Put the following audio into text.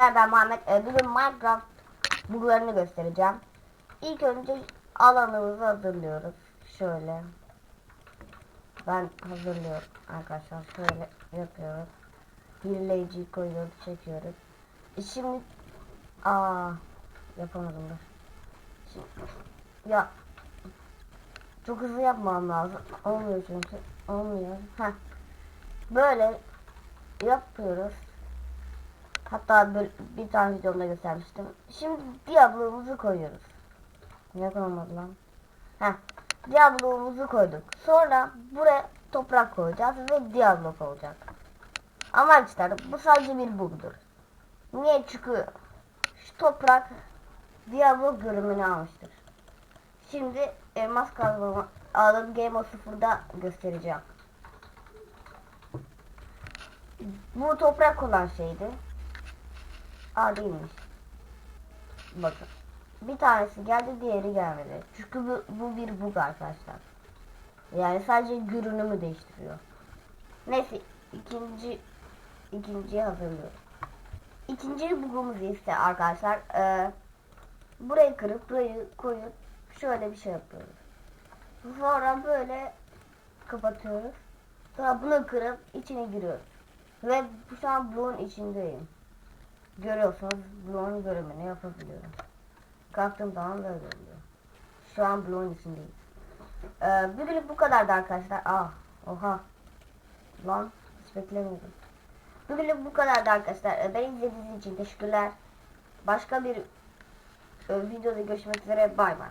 Ben Muhammed. Ee, Bugün Minecraft buglarını göstereceğim. İlk önce alanımızı hazırlıyoruz. Şöyle. Ben hazırlıyorum arkadaşlar. Şöyle yapıyoruz. Birleyiciyi koyuyoruz, çekiyoruz. E şimdi aa yapamadım dur. Şimdi, ya çok hızlı yapmam lazım. Olmuyor çünkü. Olmuyor. Heh. Böyle yapıyoruz. Hatta bir, bir tane videomda göstermiştim. Şimdi Diablo'muzu koyuyoruz. Ne koymadı lan? Heh. Diablo'muzu koyduk. Sonra buraya toprak koyacağız ve Diablo olacak. Ama arkadaşlar bu sadece bir bug'dur. Niye? Çünkü şu toprak Diablo görünümünü almıştır. Şimdi elmas kazmamı aldım Game of 0'da göstereceğim. Bu toprak olan şeydi. Aa değilmiş. Bakın. Bir tanesi geldi diğeri gelmedi. Çünkü bu, bu bir bug arkadaşlar. Yani sadece görünümü değiştiriyor. Neyse ikinci ikinciyi hazırlıyorum. İkinci bugumuz ise arkadaşlar e, burayı kırıp burayı koyup şöyle bir şey yapıyoruz. Sonra böyle kapatıyoruz. Sonra bunu kırıp içine giriyoruz. Ve şu an bloğun içindeyim. Görüyorsanız bloğun görümünü yapabiliyorum. Kalktığım zaman böyle oluyor. Şu an bloğun içindeyim. Ee, bugünlük bu kadardı arkadaşlar. Aa, oha. Lan hiç beklemiyordum. Bugünlük bu kadardı arkadaşlar. Ee, Beni izlediğiniz için teşekkürler. Başka bir e, videoda görüşmek üzere. Bay bay.